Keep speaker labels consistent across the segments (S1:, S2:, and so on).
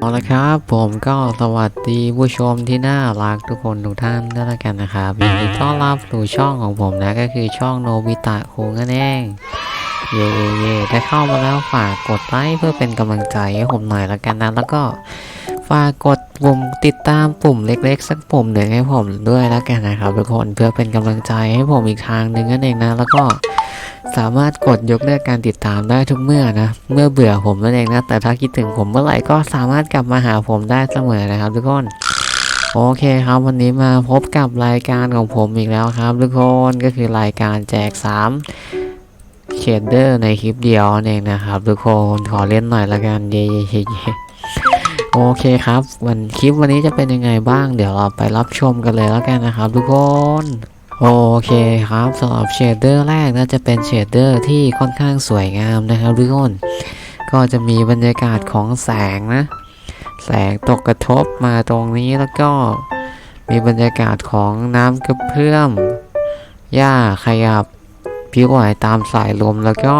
S1: เอาละครับผมก็สวัสดีผู้ชมที่น่ารักทุกคนทุกท่านด้วยละกันนะครับยินดีต้อนรับสู่ช่องของผมนะก็คือช่องโนบิตะคุงนั่นเองเย่เย่เย่ถ้าเข้ามาแล้วฝากกดไลค์เพื่อเป็นกำลังใจให้ผมหน่อยละกันนะแล้วก็ฝากกดปุ่มติดตามปุ่มเล็ก ๆ สักปุ่มหนึ่งให้ผมด้วยละกันนะครับทุกคนเพื่อเป็นกำลังใจให้ผมอีกทางหนึ่งนั่นเองนะแล้วก็ สามารถกดยกเลิกการติดตามได้ทุกเมื่อนะ เมื่อเบื่อผมนั่นเองนะ แต่ถ้าคิดถึงผมเมื่อไหร่ก็สามารถกลับมาหาผมได้เสมอนะครับทุกคนโอเคครับวันนี้มาพบกับรายการของผมอีกแล้วครับ ทุกคนก็คือรายการแจก 3เชดเดอร์ในคลิปเดียวนั่นเองนะครับ ทุกคนขอเล่นหน่อยละกันเย่เย่เย่เย่โอเคครับ วันคลิปวันนี้จะเป็นยังไงบ้าง เดี๋ยวเราไปรับชมกันเลยแล้วกันนะครับ ทุกคน โอเคครับสำหรับเชดเดอร์แรกน่าจะเป็นเชดเดอร์ที่ค่อนข้างสวยงามนะครับทุกคนก็จะมีบรรยากาศของแสงนะ แสงตกกระทบมาตรงนี้แล้วก็มีบรรยากาศของน้ำกระเพื่อมหญ้าขยับผิวไหวตามสายลมแล้วก็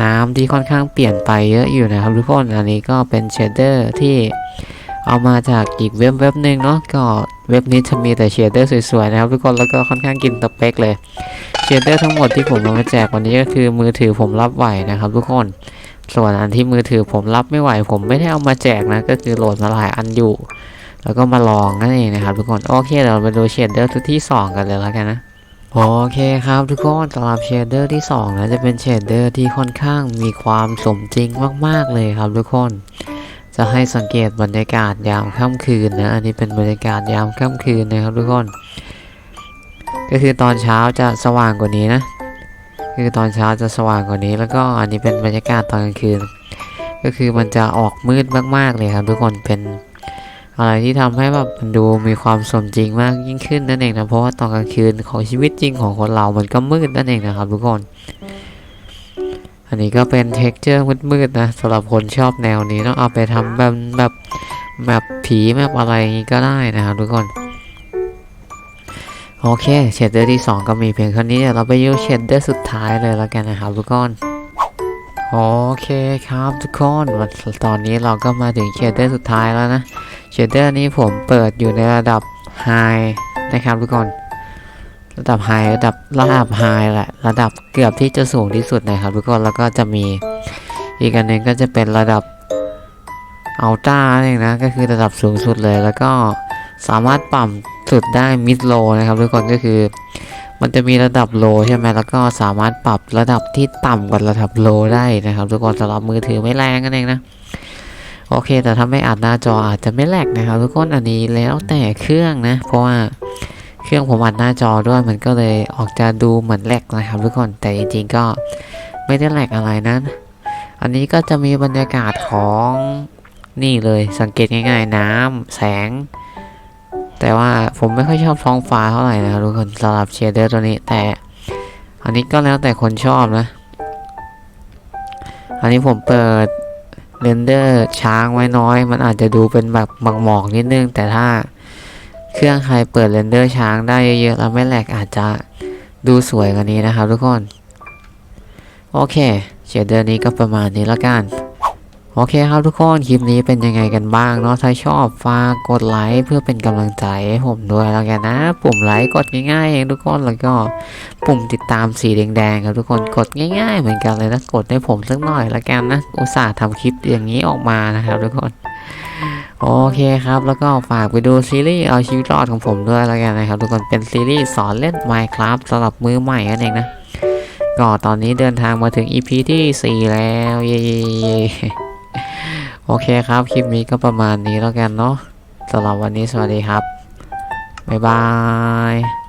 S1: น้ำที่ค่อนข้างเปลี่ยนไปเยอะอยู่นะครับทุกคนอันนี้ก็เป็นเชดเดอร์ที่ เอามาจากอีกเว็บเว็บหนึ่งเนาะก็เว็บนี้จะมีแต่เชดเดอร์สวยๆนะครับทุกคนแล้วก็ค่อนข้างกินสเปคเลยเชดเดอร์ทั้งหมดที่ผมเอามาแจกวันนี้ก็คือมือถือผมรับไหวนะครับ ทุกคนส่วนอันที่มือถือผมรับไม่ไหว ผมไม่ได้เอามาแจกนะก็คือโหลดมาหลายอันอยู่ แล้วก็มาลองนั่นเองนะครับ ทุกคนโอเคเดี๋ยวเราไปดูเชดเดอร์ที่ 2 กันเลยแล้วกันนะโอเคครับทุกคนสำหรับเชดเดอร์ที่2นะจะเป็นเชดเดอร์ที่ค่อนข้างมีความสมจริงมากๆเลยครับทุกคน จะให้สังเกตบรรยากาศยามค่ำคืนนะ อันนี้เป็นบรรยากาศยามค่ำคืนนะครับทุกคน ก็คือตอนเช้าจะสว่างกว่านี้นะ คือตอนเช้าจะสว่างกว่านี้ แล้วก็อันนี้เป็นบรรยากาศตอนกลางคืน ก็คือมันจะออกมืดมากๆเลยครับ ทุกคน เป็นอะไรที่ทำให้แบบมันดูมีความสมจริงมากยิ่งขึ้นนั่นเองนะ เพราะว่าตอนกลางคืนของชีวิตจริงของคนเรา มันก็มืดนั่นเองนะครับทุกคน อันนี้ก็เป็นเท็กเจอร์มืดๆนะสำหรับคนชอบแนวนี้ต้องเอาไปทำแบบแบบแบบผีแบบอะไรอย่างงี้ก็ได้นะครับทุกคนโอเคเชดเดอร์ที่ 2 ก็มีเพียงเท่านี้เดี๋ยวเราไปยูเชดเดอร์สุดท้ายเลยแล้วกันนะครับทุกคนโอเคครับทุกคนวันตอนนี้เราก็มาถึงเชดเดอร์สุดท้ายแล้วนะเชดเดอร์นี้ผมเปิดอยู่ในระดับ High นะครับทุกคน ระดับ High ระดับระดับ High แหละระดับเกือบที่จะสูงที่สุดนะครับทุกคนแล้วก็จะมีอีกอันหนึงก็จะเป็นระดับอัลต้าเองนะก็คือระดับสูงสุดเลย แล้วก็สามารถปรับสุดได้มิดโลนะครับทุกคนก็คือ มันจะมีระดับโลใช่ไหมแล้วก็สามารถปรับระดับที่ต่ำกว่าระดับโลได้นะครับ ทุกคนสำหรับมือถือไม่แรงกันเองนะโอเค แต่ถ้าไม่อัดหน้าจออาจจะไม่แหลกนะครับ ทุกคนอันนี้แล้วแต่เครื่องนะ เพราะว่า เครื่องผมอัดหน้าจอด้วยมันก็เลยออกจะดูเหมือนแหลกนะครับทุกคนแต่จริงๆก็ไม่ได้แหลกอะไรนะอันนี้ก็จะมีบรรยากาศของนี่เลยสังเกตง่ายๆ น้ำแสง แต่ว่าผมไม่ค่อยชอบท้องฟ้าเท่าไหร่นะครับทุกคนสำหรับเชเดอร์ตัวนี้แต่ อันนี้ก็แล้วแต่คนชอบนะ อันนี้ผมเปิดเรนเดอร์ช้างไว้น้อย มันอาจจะดูเป็นแบบหมอกๆนิดนึง แต่ถ้า เครื่องใครเปิดเรนเดอร์ช้างได้เยอะๆแล้วไม่แหลกอาจจะดูสวยกว่านี้นะครับทุกคน โอเคเชดเดอร์นี้ก็ประมาณนี้ละกัน โอเคครับทุกคนคลิปนี้เป็นยังไงกันบ้างเนาะถ้าชอบฝากกดไลค์เพื่อเป็นกำลังใจให้ผมด้วยแล้วกันนะ ปุ่มไลค์กดง่ายๆเองทุกคนแล้วก็ปุ่มติดตามสีแดงๆครับทุกคนกดง่าย ๆ เหมือนกันเลยนะกดให้ผมสักหน่อยแล้วกันนะอุตส่าห์ทำคลิปอย่างนี้ออกมานะครับทุกคน โอเคครับ แล้วก็ฝากไปดูซีรีส์เอาชีวิตรอดของผมด้วยแล้วกันนะครับ ทุกคนเป็นซีรีส์สอนเล่น Minecraft สำหรับมือใหม่นั่นเองนะ ก็ตอนนี้เดินทางมาถึง EP ที่ 4 แล้วเย้โอเคครับ คลิปนี้ก็ประมาณนี้แล้วกันเนาะสำหรับวันนี้สวัสดีครับ บ๊ายบาย